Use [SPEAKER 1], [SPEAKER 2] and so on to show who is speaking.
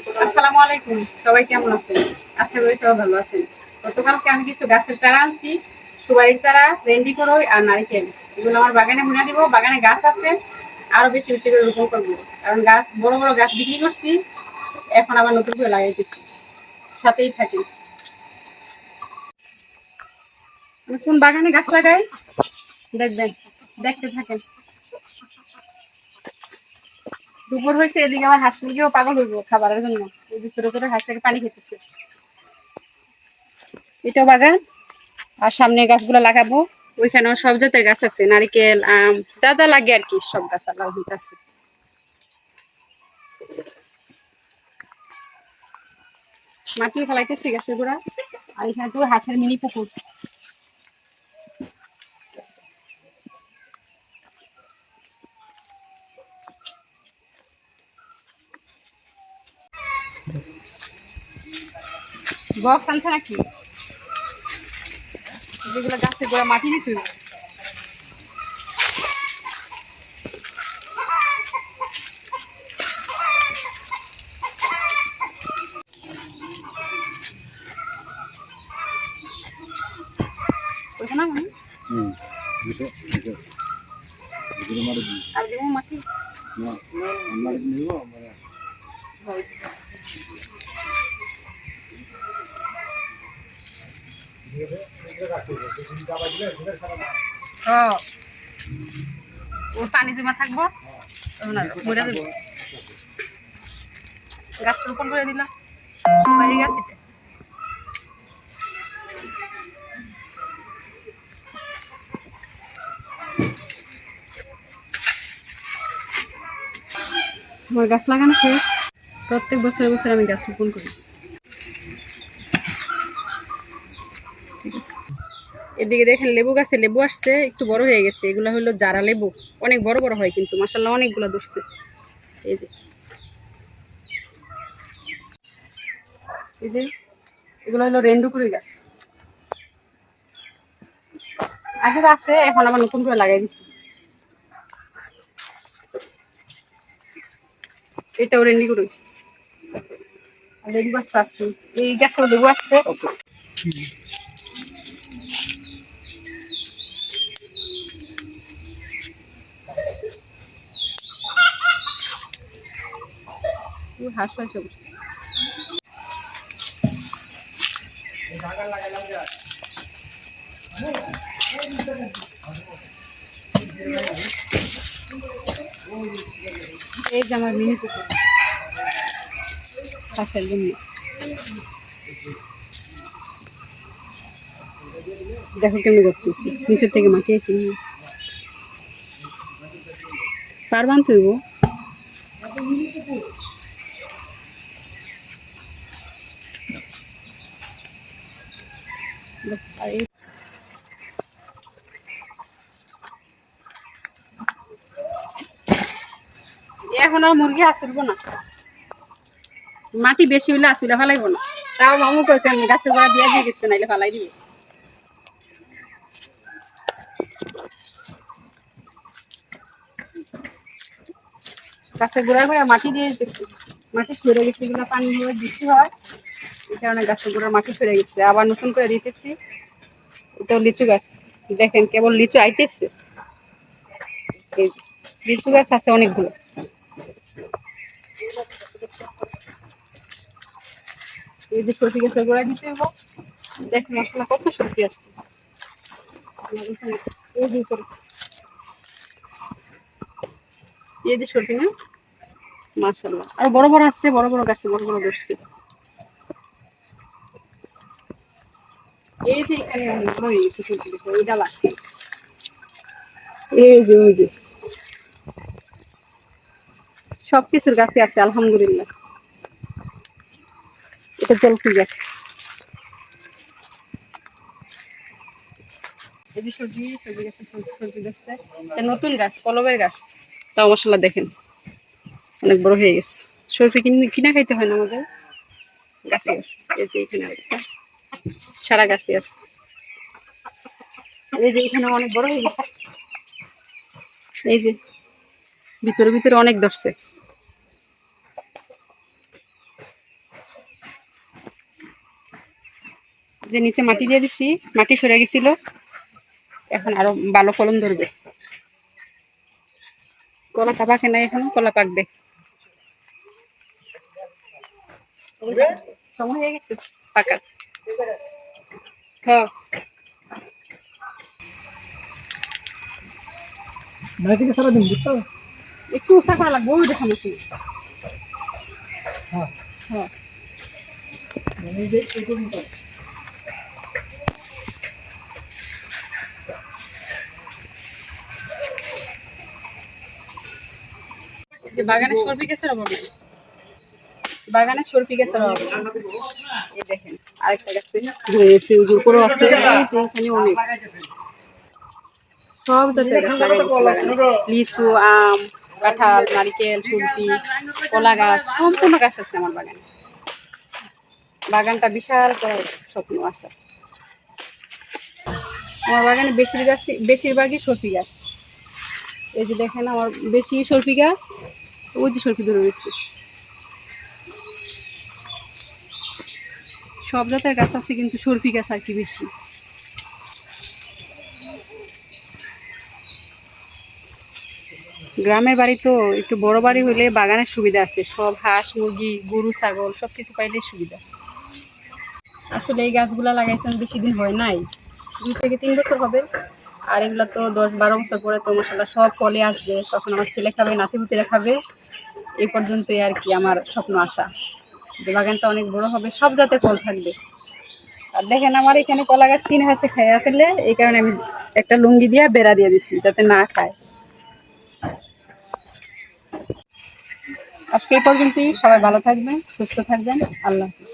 [SPEAKER 1] আসসালামু আলাইকুম। সবাই কেমন আছেন? আশা করি সবাই ভালো আছেন। গতকালকে আমি কিছু গাছের চারা আনছি। সুপারির চারা করই আর নারিকেল। এগুলো আমার বাগানে দিব। বাগানে গাছ আছে। আরও বেশি বেশি করে রোপণ করব। কারণ গাছ, বড় বড় গাছ বিক্রি করছি। এখন আবার নতুন করে লাগাইতেছি। সাথেই থাকি। কোন বাগানে গাছ লাগাই? দেখবেন দেখতে থাকেন। দুপুর হয়েছে এদিকে আমার হাঁস মুরগিও পাগল হইব খাবারের জন্য। যে ছোট ছোট হাঁসটাকে পানি খেতেছে। এটাও বাগান। আর সামনে গাছগুলো লাগাবো। ওইখানেও সব জাতের গাছ আছে, নারিকেল, আম, যা যা লাগে আর কি, সব গাছ লাগানো আছে। মাটিও ফেলাইতেছি গাছের গোড়া। আর এখানে তো হাঁসের মিনি পুকুর। বক্স আনছে নাকি? যেগুলো গাছের গোড়া মাটি দেবো মাটি।
[SPEAKER 2] না আমার নিব মানে
[SPEAKER 1] হ্যাঁ। ওর পানি জমা থাকব। গাছ রোপণ করে দিলাম। সুপারি গাছ এটা আমার গাছ লাগানো শেষ। প্রত্যেক বছরে বছরে আমি গাছ রোপণ করি ঠিক আছে এদিকে দেখেন লেবু গাছে লেবু আসছে, একটু বড় হয়ে গেছে। এগুলো হলো জারা লেবু। অনেক বড় বড় হয় কিন্তু মাসাল্লাহ অনেকগুলো ধরছে। এই যে। এগুলো হলো রেন্ডুকুড়ি গাছ। আগের আছে, এখন আবার নতুন করে লাগাই দিছি। এটাও রেন্ডিকুড়ি আর লেবু গাছ আছে। এই গাছেও লেবু আছে। হাঁস হয়েছে এই যে আমার মিনি পুকুর হাঁসের জন্য। দেখো কেমনি করতেছি। নিচের থেকে মাটি আছে পার বানতে এখন আর মুরগি আসিলব না মাটি বেশি হইলে আসিলে ফেলাইব না। তাও মামু কইতেন গাছে গোড়া দিয়ে দিয়ে গেছে, নাইলে ফেলাই দিবে। গাছের গোড়া গোড়া মাটি দিয়ে দিতেছি মাটি সরে গেছে পানি হয়ে হয়। কারণে গাছের গোড়া মাটি সরে গেছে। আবার নতুন করে দিতেছি। ওটাও লিচু গাছ। দেখেন কেবল লিচু আইতেছে। লিচু গাছ আছে অনেকগুলো। এই যে সরষে গাছের গোড়া দিতে হইব। দেখ মশলা কত সরষে আসছে। এই যে উপরে। সরষে না? মাশাল্লাহ আর বড় বড় আসছে, বড় বড় গাছে বড় বড় ধরছে। এই যে এখানে অনেক বড় হয়ে গেছে সরষে গাছ ডালা এই যে ওই যে। সব কিছুর গাছে আছে আলহামদুলিল্লাহ। এটা জলফি গাছ এই যে সবজি সবজি গাছে সবজি সবজি এটা নতুন গাছ কলবের গাছ। তাও মশলা দেখেন অনেক বড় হয়ে গেছে। সরফি কিনে কিনা খাইতে হয় না আমাদের? গাছে আছে। এই যে এখানে আরেকটা। সারা গাছে আছে। এই যে এখানে অনেক বড় হয়ে গেছে। এই যে ভিতরে ভিতরে অনেক ধরছে। যে নিচে মাটি দিয়ে দিছি মাটি সরে গেছিল। এখন আরও ভালো ফলন ধরবে। কলা কাবা কেন এখন কলা পাকবে। সময় হয়ে গেছে। হ্যাঁ।
[SPEAKER 3] নাইটিকে সারাদিন বুঝছ?
[SPEAKER 1] একটু উষা করা লাগবে ওই দেখানো কি
[SPEAKER 3] হ্যাঁ।
[SPEAKER 1] হ্যাঁ।
[SPEAKER 3] মানে এই যে
[SPEAKER 1] বাগানে সরপি নেই। বাগানে সরপি নেই। এই দেখেন। আরেকটা গাছে সব লিচু, আম, কাঁঠাল, নারিকেল, সুরপি, কলা গাছ, সম্পূর্ণ গাছ আছে আমার বাগানে। বাগানটা বিশাল স্বপ্ন আসা আমার বাগানে বেশির গাছ, বেশিরভাগই সরপি গাছ। এই যে দেখেন আমার বেশি সরপি গাছ, ওই যে সরপি ধরে রয়েছে। সব জাতের গাছ আছে, কিন্তু সরপি গাছ আর কি বেশি। গ্রামের বাড়ি তো একটু বড় বাড়ি হলে বাগানের সুবিধা আছে। সব হাঁস, মুরগি, গরু, ছাগল সব কিছু পাইলে সুবিধা। আসলে এই গাছগুলা লাগাইছেন বেশি দিন হয় নাই। দুই থেকে তিন বছর হবে। আর এগুলা তো দশ বারো বছর পরে তো মশলা সব ফলে আসবে। তখন আমার ছেলে খাবে, নাতিপুতিরা খাবে। এই পর্যন্তই আর কি আমার স্বপ্ন, আশা। যে বাগানটা অনেক বড় হবে, সব জাতের ফল থাকবে। আর দেখেন আমার এখানে কলা গাছ তিন হাসে খাইয়া ফেললে, এই কারণে আমি একটা লুঙ্গি দিয়ে বেড়া দিয়ে দিছি, যাতে না খায়। আজকে এই পর্যন্তই, সবাই ভালো থাকবেন, সুস্থ থাকবেন, আল্লাহ হাফিজ।